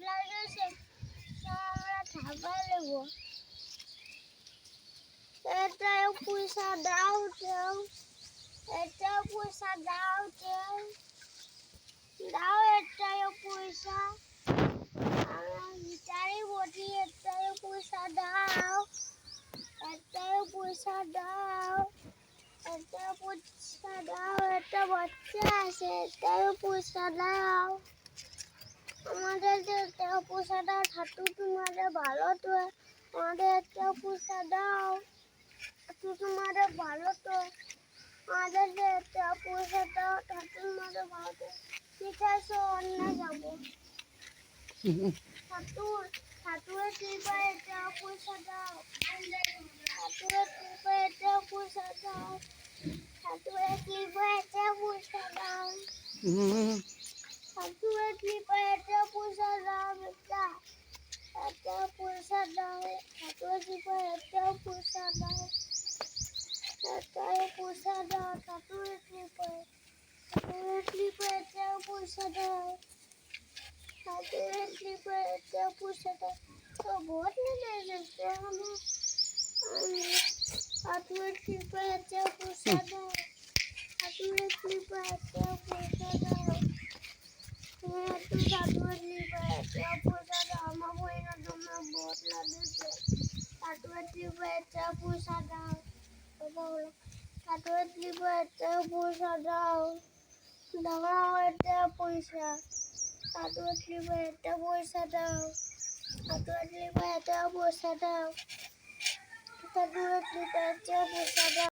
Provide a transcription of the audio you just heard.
লাগেছে আমরা খাবার নেব এটা পয়সা দাও কেউ এটা পয়সা দাও কেউ দাও এটাও পয়সা ভিটারি বটি এটাও পয়সা দাও এটাও পয়সা দাও একটা পয়সা দাও একটা বাচ্চা আছে এটাও পয়সা দাও আমাদের যে একটা পয়সা দাও ঠাটু তোমাদের ভালো তো। আমাদের একটা পয়সা দাও ঠাটু তোমাদের ভালো তো। আমাদের যে একটা পয়সা দাও ঠাটু তোমাদের ভালো তো। ঠিক আছে, অন্য যাব। ঠাকুর, ঠাকুরের কৃপায় একটা পয়সা দাও। ঠাকুরের কৃপায় একটা পয়সা দাও। ঠাকুরের কৃপায় একটা পয়সা দাও। Accurately better pusher down with that. Better pusher down. Accurately better pusher down. Better pusher down. Accurately better. Accurately better pusher down. Accurately better pusher down. तो बहुत नहीं लगते हमें accurately better pusher down. Accurately better ঠাকুরের কৃপায় একটা পয়সা দাও কথা বলো ঠাকুরের কৃপায় একটা পয়সা দাও দাও একটা পয়সা ঠাকুরের কৃপায় একটা পয়সা দাও ঠাকুরের কৃপায় একটা পয়সা দাও ঠাকুরের কৃপায় একটা পয়সা দাও